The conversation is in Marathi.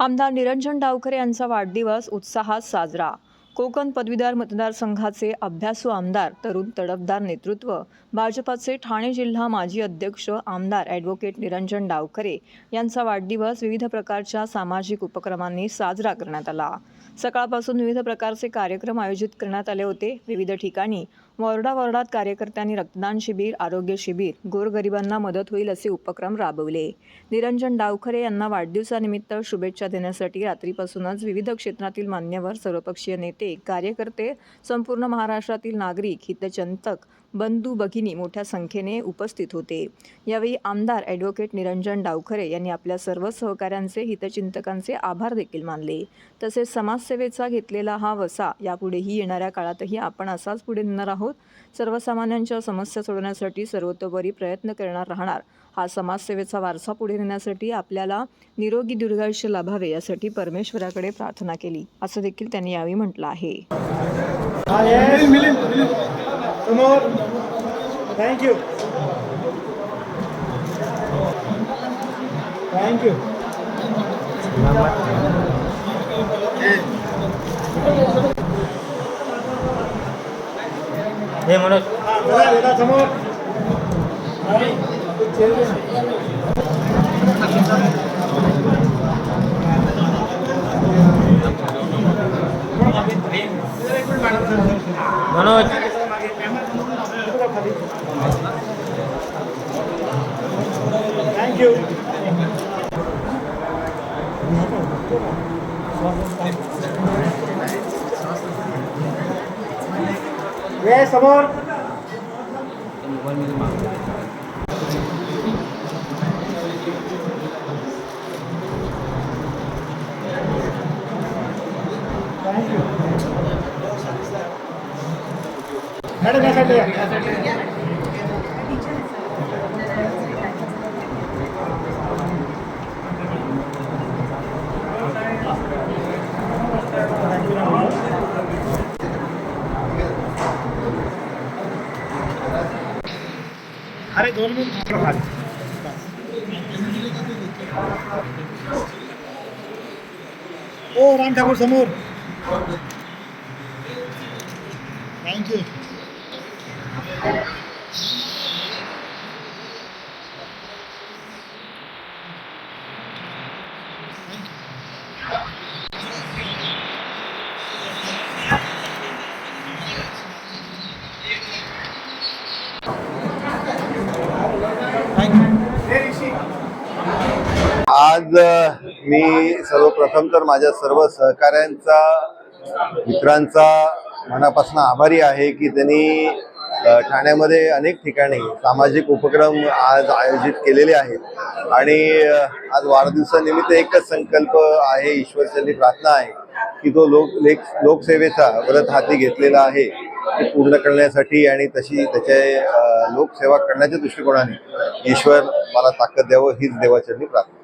आमदार निरंजन डावखरे यांचा वाढदिवस उत्साहात साजरा. कोकण पदवीधर मतदारसंघाचे अभ्यासू आमदार तरुण तडफदार नेतृत्व भाजपाचे ठाणे जिल्हा माजी अध्यक्ष आमदार ॲडव्होकेट निरंजन डावखरे यांचा वाढदिवस विविध प्रकारच्या सामाजिक उपक्रमांनी साजरा करण्यात आला. सकाळपासून विविध प्रकारचे कार्यक्रम आयोजित करण्यात आले होते. विविध ठिकाणी वॉर्डावॉर्डात कार्यकर्त्यांनी रक्तदान शिबिर आरोग्य शिबिर गोरगरिबांना मदत होईल असे उपक्रम राबवले. निरंजन डावखरे यांना वाढदिवसानिमित्त शुभेच्छा देण्यासाठी रात्रीपासूनच विविध क्षेत्रातील मान्यवर सर्वपक्षीय नेते कार्यकर्ते संपूर्ण महाराष्ट्रातील नागरिक हितचिंतक बंधू भगिनी मोठ्या संख्येने उपस्थित होते. यावेळी आमदार ॲडव्होकेट निरंजन डावखरे यांनी आपल्या सर्व सहकाऱ्यांचे हितचिंतकांचे आभार देखील मानले. तसेच समाजसेवेचा घेतलेला हा वसा यापुढेही येणाऱ्या काळातही आपण असाच पुढे नेणार आहोत. सर्वसामान्यांच्या समस्या सोडवण्यासाठी सर्वतोपरी प्रयत्न करणार राहणार. हा समाजसेवेचा वारसा पुढे नेण्यासाठी आपल्याला निरोगी दीर्घायुष्य लाभावे यासाठी परमेश्वराकडे प्रार्थना केली. असं देखील त्यांनी यावेळी म्हटलं आहे. हा येस समोर थँक्यू थँक्यू हे मनोज दादा दादा समोर मनोज थँक्यू ये समोर थँक्यू मॅडम या अरे दोन मिनिट थांबा खाली. ओ राम ठाकूर समोर थँक्यू आज मी सर्वप्रथम तर माझ्या सर्व सहकाऱ्यांचा मित्रांचा मनापासून आभारी आहे की त्यांनी ठाण्यामध्ये अनेक ठिकाणी सामाजिक उपक्रम आज आयोजित केलेले आहेत. आणि आज वाढदिवसानिमित्त एकच संकल्प आहे ईश्वरचरणी प्रार्थना आहे की तो लोक लेख लोकसेवेचा व्रत हाती घेतलेला आहे. पूर्ण करण्यासाठी आणि तशी त्याचे लोकसेवा करण्याच्या दृष्टिकोनाने ईश्वर मला ताकद द्यावं हीच देवाचरणी प्रार्थना.